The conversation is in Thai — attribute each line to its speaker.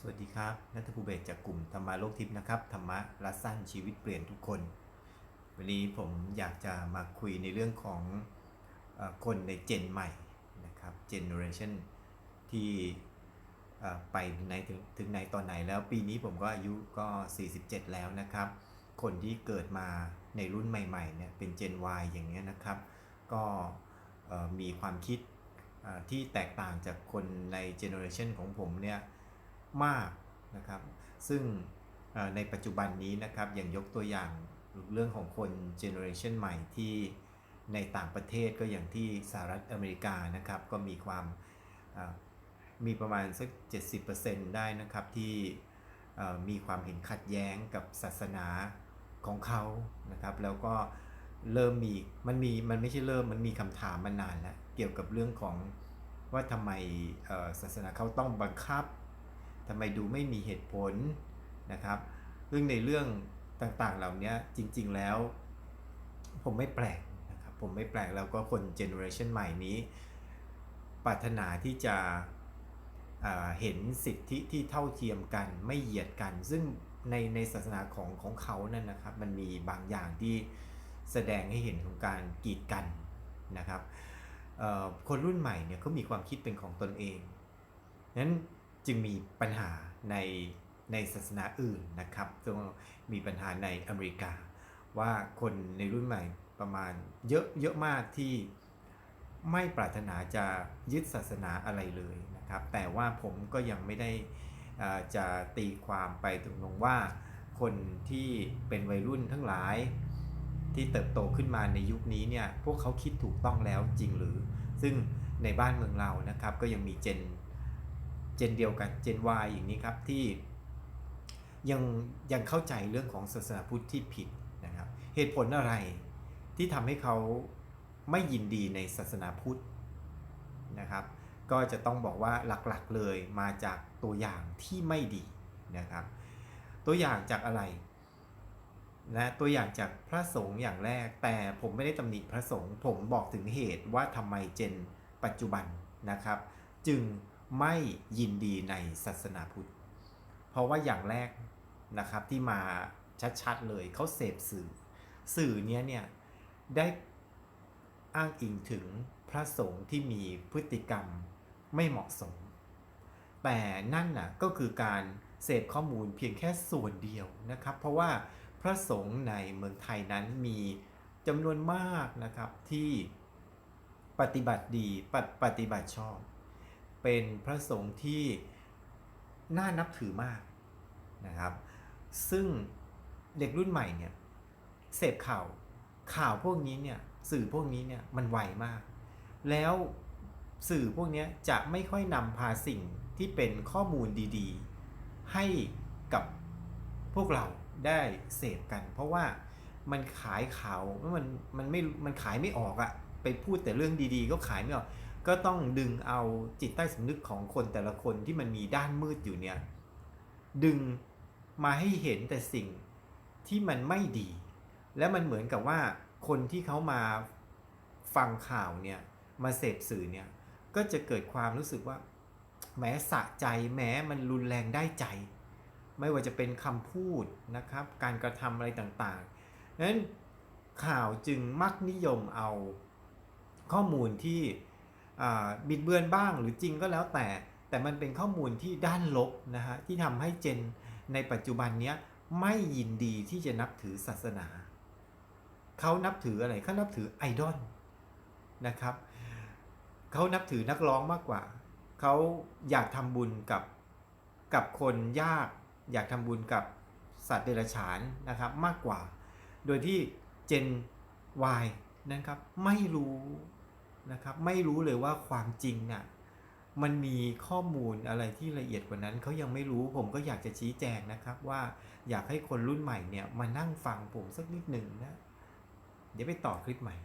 Speaker 1: สวัสดีครับนัทภูเบศจากกลุ่มธรรมะโลกทิพย์นะครับ ธรรมะรัสั้นชีวิตเปลี่ยนทุกคน วันนี้ผมอยากจะมาคุยในเรื่องของคนในเจนใหม่นะครับเจเนอเรชันที่ไปในถึงถึงไหนตอนไหนแล้วปีนี้ผมก็อายุก็ 47 แล้วนะครับ คนที่เกิดมาในรุ่นใหม่ๆเนี่ยเป็น Gen Y อย่างเงี้ยนะครับ ก็มีความคิดที่แตกต่างจากคนในเจเนอเรชันของผมเนี่ย มากนะครับ ซึ่งในปัจจุบันนี้นะครับอย่างยกตัวอย่างเรื่องของคนเจเนอเรชันใหม่ที่ในต่างประเทศก็อย่างที่สหรัฐอเมริกานะครับ ก็มีความมีประมาณสัก 70%ได้นะครับที่มีความเห็นขัดแย้งกับศาสนาของเขานะครับ แล้วก็เริ่มมีมันมีมันไม่ใช่เริ่มมันมีคำถามมานานแล้วเกี่ยวกับเรื่องของว่าทำไมศาสนาเขาต้องบังคับ ทำไมดูไม่มีเหตุผลนะครับซึ่งในเรื่องต่างๆเหล่านี้จริง ๆแล้ว ผมไม่แปลกนะครับผมไม่แปลกแล้วก็คนเจเนอเรชันใหม่นี้ปรารถนาที่จะเห็นสิทธิที่เท่าเทียมกันไม่เหยียดกัน ซึ่งในในศาสนาของของเขานั่นนะครับ มันมีบางอย่างที่แสดงให้เห็นของการกีดกันนะครับคนรุ่นใหม่เนี่ยเขามีความคิดเป็นของตนเองนั้น จึงมีปัญหาในในศาสนาอื่นนะครับซึ่งมีปัญหาในอเมริกา ว่าคนในรุ่นใหม่ประมาณเยอะเยอะมากที่ไม่ปรารถนาจะยึดศาสนาอะไรเลยนะครับ แต่ว่าผมก็ยังไม่ได้อ่อจะตีความไปตรงว่า คนที่เป็นวัยรุ่นทั้งหลาย ที่เติบโตขึ้นมาในยุคนี้เนี่ยพวกเขาคิดถูกต้องแล้วจริงหรือ ซึ่งในบ้านเมืองเรานะครับ ก็ยังมีเจน เจนเดียวกันเจน Y อย่างนี้ครับที่ยังยังเข้าใจเรื่องของศาสนาพุทธที่ผิดนะครับ เหตุผลอะไรที่ทำให้เขาไม่ยินดีในศาสนาพุทธนะครับ ก็จะต้องบอกว่าหลักๆเลยมาจากตัวอย่างที่ไม่ดีนะครับ ตัวอย่างจากอะไรนะตัวอย่างจากพระสงฆ์อย่างแรก แต่ผมไม่ได้ตำหนิพระสงฆ์ผมบอกถึงเหตุว่าทำไมเจนปัจจุบันนะครับ จึง ไม่ยินดีในศาสนาพุทธ เพราะว่าอย่างแรกนะครับที่มาชัดๆเลยเขาเสพสื่อ สื่อเนี้ยเนี่ยได้อ้างอิงถึงพระสงฆ์ที่มีพฤติกรรมไม่เหมาะสม แต่นั่นน่ะก็คือการเสพข้อมูลเพียงแค่ส่วนเดียวนะครับ เพราะว่าพระสงฆ์ในเมืองไทยนั้นมีจำนวนมากนะครับที่ปฏิบัติดีปปฏิบัติชอบ เป็นพระสงฆ์ที่น่านับถือมากนะครับ ซึ่งเด็กรุ่นใหม่เนี่ยเสพข่าวข่าวพวกนี้เนี่ยสื่อพวกนี้เนี่ยมันไวมาก แล้วสื่อพวกนี้จะไม่ค่อยนำพาสิ่งที่เป็นข้อมูลดีๆ ให้กับพวกเราได้เสพกัน เพราะว่ามันขายข่าวมันมันไม่มันขายไม่ออกอะไปพูดแต่เรื่องดีๆ ก็ขายไม่ออก ก็ต้องดึงเอาจิตใต้สำนึกของคนแต่ละคนที่มันมีด้านมืดอยู่เนี่ย ดึงมาให้เห็นแต่สิ่งที่มันไม่ดี และมันเหมือนกับว่าคนที่เขามาฟังข่าวเนี่ย มาเสพสื่อเนี่ย ก็จะเกิดความรู้สึกว่าแหมสะใจแหมมันรุนแรงได้ใจ ไม่ว่าจะเป็นคำพูดนะครับ การกระทำอะไรต่างๆนั้นข่าวจึงมักนิยมเอาข้อมูลที่ บิดเบือนบ้างหรือจริงก็แล้วแต่ แต่มันเป็นข้อมูลที่ด้านลบนะฮะที่ทำให้เจนในปัจจุบันเนี้ยไม่ยินดีที่จะนับถือศาสนาเขานับถืออะไรเขานับถือไอดอลนะครับเขานับถือนักร้องมากกว่าเขาอยากทำบุญกับกับคนยาก อยากทำบุญกับสัตว์เดรัจฉานนะครับมากกว่า โดยที่เจน Y นะครับไม่รู้ นะครับไม่รู้เลยว่าความจริงน่ะมันมีข้อมูลอะไรที่ละเอียดกว่านั้นเขายังไม่รู้ผมก็อยากจะชี้แจงนะครับว่าอยากให้คนรุ่นใหม่เนี่ยมานั่งฟังผมสักนิดหนึ่งนะ เดี๋ยวไปต่อคลิปใหม่